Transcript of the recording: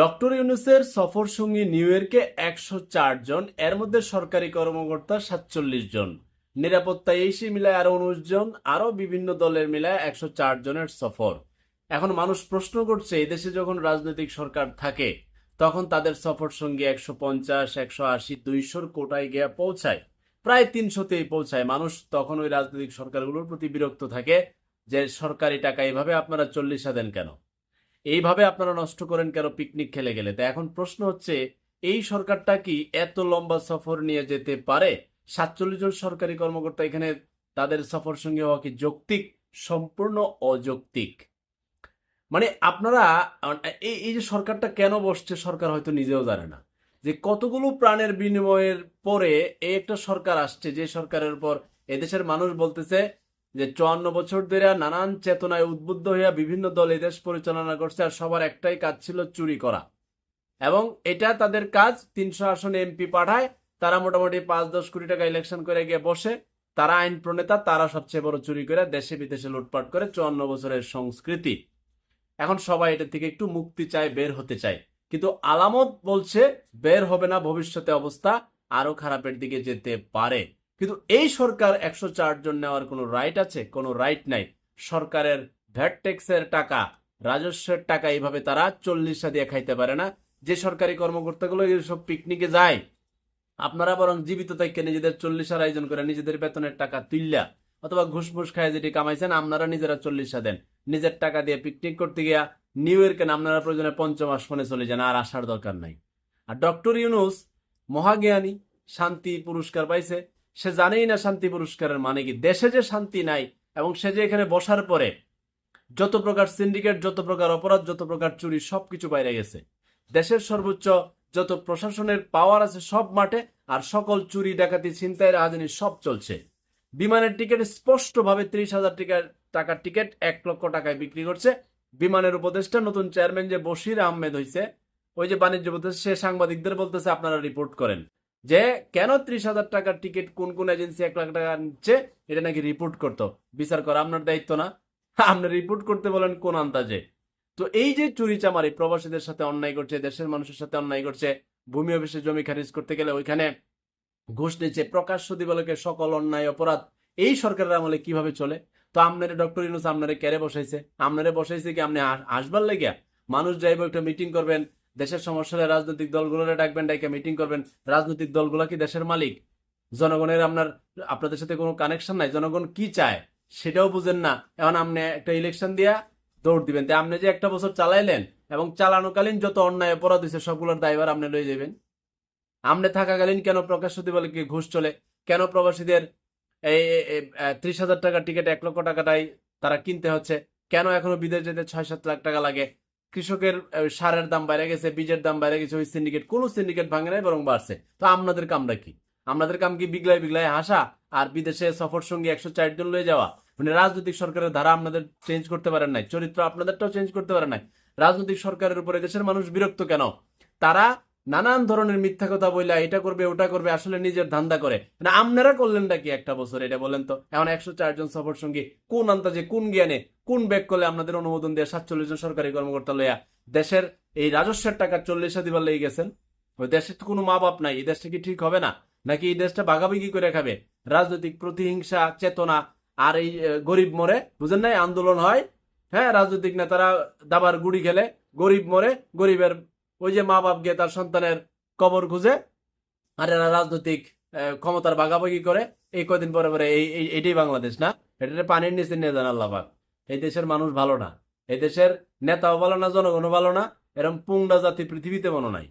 Doctor ইউনুসের সফর সঙ্গী নিউ ইয়র্কে একশো চার জন, এর মধ্যে সরকারি কর্মকর্তা সাতচল্লিশ জন। নিরাপত্তা এসে মিলায় আরও উনিশ জন, আরও বিভিন্ন দলের মিলায় একশো চার জনের সফর। এখন মানুষ প্রশ্ন করছে এদেশে যখন রাজনৈতিক সরকার থাকে, তখন তাদের সফর সঙ্গী একশো পঞ্চাশ, একশো আশি, দুইশোর কোটায় গিয়ে পৌঁছায়। প্রায় তিনশোতেই পৌঁছায়। মানুষ তখন ওই রাজনৈতিক সরকারগুলোর প্রতি বিরক্ত থাকে যে, সরকারি টাকা এইভাবে আপনারা চল্লিশা দেন কেন? এইভাবে আপনারা নষ্ট করেন কেন? পিকনিক খেলে গেলে। তো এখন প্রশ্ন হচ্ছে, এই সরকারটা কি এত লম্বা সফর নিয়ে যেতে পারে? সাতচল্লিশ জন সরকারি কর্মকর্তা এখানে তাদের সফর সঙ্গে হওয়া কি যৌক্তিক? সম্পূর্ণ অযৌক্তিক। মানে আপনারা, এই এই যে সরকারটা কেন বসছে, সরকার হয়তো নিজেও জানে না। যে কতগুলো প্রাণের বিনিময়ের পরে এই একটা সরকার আসছে, যে সরকারের উপর এদেশের মানুষ বলতেছে যে চুয়ান্ন বছর ধরে নানান চেতনায় উদ্বুদ্ধ হইয়া বিভিন্ন দল এদেশ পরিচালনা করছে আর সবার একটাই কাজ ছিল চুরি করা। এবং এটা তাদের কাজ, তিনশো আসনে এমপি পাঠায়, তারা মোটামুটি পাঁচ দশ কোটি টাকা ইলেকশন করে গিয়ে বসে, তারা আইন প্রণেতা, তারা সবচেয়ে বড় চুরি করে দেশে বিদেশে লুটপাট করে চুয়ান্ন বছরের সংস্কৃতি। এখন সবাই এটা থেকে একটু মুক্তি চায়, বের হতে চায়। কিন্তু আলামত বলছে, বের হবে না ভবিষ্যতে অবস্থা আরও খারাপের দিকে যেতে পারে। কিন্তু এই সরকার একশো চার জন নেওয়ার কোনো রাইট আছে? কোনো রাইট নাই। সরকারের ভ্যাট ট্যাক্সের টাকা, রাজস্বের টাকা এইভাবে তারা চল্লিশটা দিয়ে খাইতে পারে না। যে সরকারি কর্মকর্তাগুলো এইসব পিকনিকে যায়, আপনারা বরং জীবিত থাকতে নিজেদের চল্লিশার আয়োজন করে নিজেদের বেতনের টাকা তুললা অথবা ঘুষ মুস খায় যেটি কামাইছেন, আপনারা নিজেরা চল্লিশা দেন। নিজের টাকা দিয়ে পিকনিক করতে গিয়া নিউ ইয়র্কে আপনারা প্রয়োজনে পঞ্চম আসমানে চলে যান, আর আসার দরকার নাই। আর ডক্টর ইউনুস মহাজ্ঞানী, শান্তি, পুরস্কার পাইছে। সে জানেই না শান্তি পুরস্কারের মানে কি। দেশে যে শান্তি নাই এবং সে যে এখানে বসার পরে যত প্রকার সিন্ডিকেট যত প্রকার অপরাধ, যত প্রকার চুরি, সবকিছু বাইরে গেছে। দেশের সর্বোচ্চ যত প্রশাসনের পাওয়ার আছে সব মাঠে আর সকল চুরি, ডাকাতি, ছিনতাই, রাজধানী সব চলছে। বিমানের টিকিট স্পষ্টভাবে ত্রিশ হাজার টিকার টাকার টিকিট এক লক্ষ টাকায় বিক্রি করছে। বিমানের উপদেষ্টা, নতুন চেয়ারম্যান যে বশির আহমেদ হয়েছে ওই যে বাণিজ্য উপদেষ্টা, সে সাংবাদিকদের বলতেছে, আপনারা রিপোর্ট করেন। যে কেন ত্রিশ হাজার টাকার টিকিট কোন কোন এজেন্সি এক লাখ টাকা নিচ্ছে এটা নাকি রিপোর্ট করতো। বিচার করা, আপনার দায়িত্ব না। আপনি রিপোর্ট করতে বলেন কোন আন্দাজে। তো এই যে চুরি চামারি প্রবাসীদের সাথে অন্যায় করছে, দেশের মানুষের সাথে অন্যায় করছে, ভূমি অফিসে জমি খারিজ করতে গেলে ওইখানে ঘুষ নিচ্ছে প্রকাশ্য দিবলকে সকল অন্যায়, অপরাধ, এই সরকারের আমলে কীভাবে চলে? তো আপনারে ডক্টর ইনুস আপনারে কেড়ে বসাইছে। আপনারে বসাইছে কি আপনি আসবার লেগিয়া? মানুষ যাইব, একটা মিটিং করবেন দেশের সমস্যা হলে রাজনৈতিক দলগুলোরে ডাকবেন, ডাইকে মিটিং করবেন। রাজনৈতিক দলগুলো কি দেশের মালিক? জনগণের আপনার, আপনাদের সাথে কোনো কানেকশন নাই। জনগণ কি চায় সেটাও বুঝেন না। এখন আপনি একটা ইলেকশন দিয়া দৌড় দিবেন। তাই আপনি যে একটা বছর চালাইলেন এবং চালানোকালীন যত অন্যায় অপরাধ হয়েছে সবগুলোর দায়ভার আপনি লয়ে যাবেন আপনি থাকাকালীন কেন প্রকাশ্য দিবলকে ঘুষ চলে? কেন প্রবাসীদের এই ত্রিশ হাজার টাকার টিকিট এক লক্ষ টাকাটাই তারা কিনতে হচ্ছে? কেন এখনও বিদেশ যেতে ছয় সাত লাখ টাকা লাগে? কৃষকের সারের দাম বাইরে গেছে, বীজের দাম বাইরে গেছে, ওই সিন্ডিকেট কোনো সিন্ডিকেট ভাঙে নাই, বরং বাড়ছে। তো আপনাদের কামরা কি? আপনাদের কাম কি বিগলায় বিগলায় হাসা আর বিদেশে সফর সঙ্গে একশো চার জন লয়ে যাওয়া? মানে রাজনৈতিক সরকারের ধারা আপনাদের চেঞ্জ করতে পারেন নাই, চরিত্র আপনাদেরটাও চেঞ্জ করতে পারেন নাই। রাজনৈতিক সরকারের উপরে দেশের মানুষ বিরক্ত কেন? তারা নানান ধরনের মিথ্যা কথা বইলা এটা করবে, ওটা করবে, আসলে নিজের ধান্দা করে। না, আপনারা করলেন নাকি একটা বছর, এটা বলেন তো? এখন একশো চারজন সফর সঙ্গী, কোন আন্তাজে কোন জ্ঞানে, কোন ব্যাগ করলে আপনাদের অনুমোদন দিয়ে সাতচল্লিশ জন সরকারি কর্মকর্তা লইয়া দেশের এই রাজস্বের টাকা চল্লিশা দিবার লেগে গেছেন? ওই দেশের তো কোনো মা বাপ নাই, এই দেশটা কি ঠিক হবে না? নাকি এই দেশটা ভাগাভাগি করে খাবে? রাজনৈতিক প্রতিহিংসা, চেতনা, আর এই গরিব মরে, বুঝেন নাই, আন্দোলন হয় হ্যাঁ রাজনৈতিক নেতারা দাবার গুড়ি খেলে, গরিব মরে, গরিবের ওই যে মা বাপ গিয়ে তার সন্তানের কবর খুঁজে আর এরা রাজনৈতিক ক্ষমতার ভাগাভাগি করে। এই কদিন পরে পরে এই এটাই বাংলাদেশ না? এটা পানির নিচে নিয়ে যান আল্লাহবাক এই দেশের মানুষ ভালো না। এই দেশের নেতাও ভালো না, জনগণও ভালো না। এরকম পুংডা জাতি পৃথিবীতে মনে নাই।